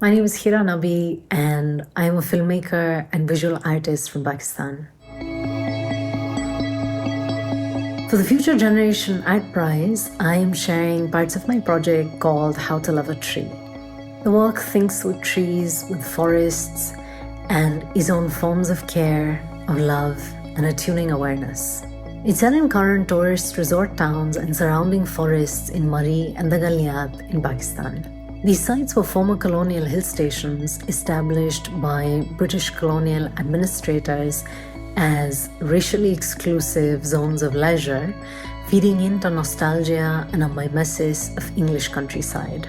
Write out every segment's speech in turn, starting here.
My name is Hira Nabi, and I am a filmmaker and visual artist from Pakistan. For the Future Generation Art Prize, I am sharing parts of my project called How to Love a Tree. The work thinks with trees, with forests, and is on forms of care, of love, and attuning awareness. It's set in current tourist resort towns and surrounding forests in Murree and the Galiat in Pakistan. These sites were former colonial hill stations established by British colonial administrators as racially exclusive zones of leisure, feeding into nostalgia and a mimesis of English countryside.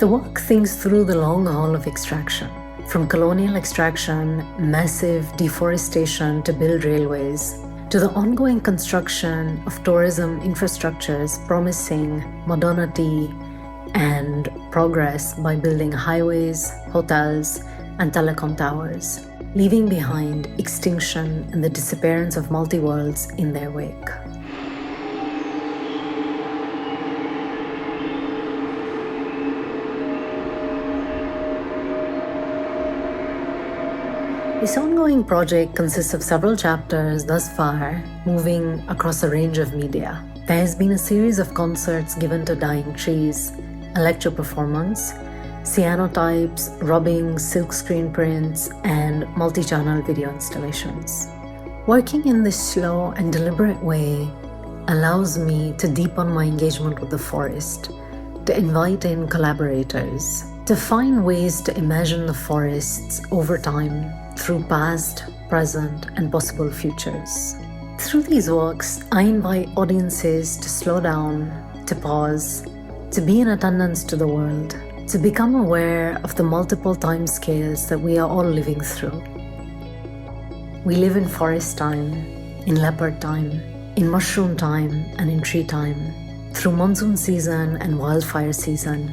The work thinks through the long haul of extraction, from colonial extraction, massive deforestation to build railways, to the ongoing construction of tourism infrastructures promising modernity and progress by building highways, hotels, and telecom towers, leaving behind extinction and the disappearance of multi worlds in their wake. This ongoing project consists of several chapters thus far, moving across a range of media. There has been a series of concerts given to dying trees, a lecture performance, cyanotypes, rubbing, silkscreen prints, and multi channel video installations. Working in this slow and deliberate way allows me to deepen my engagement with the forest, to invite in collaborators, to find ways to imagine the forests over time through past, present, and possible futures. Through these works, I invite audiences to slow down, to pause, to be in attendance to the world, to become aware of the multiple time scales that we are all living through. We live in forest time, in leopard time, in mushroom time, and in tree time, through monsoon season and wildfire season,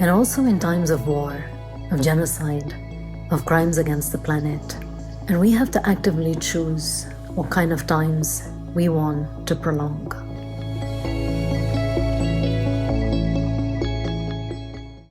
and also in times of war, of genocide, of crimes against the planet. And we have to actively choose what kind of times we want to prolong.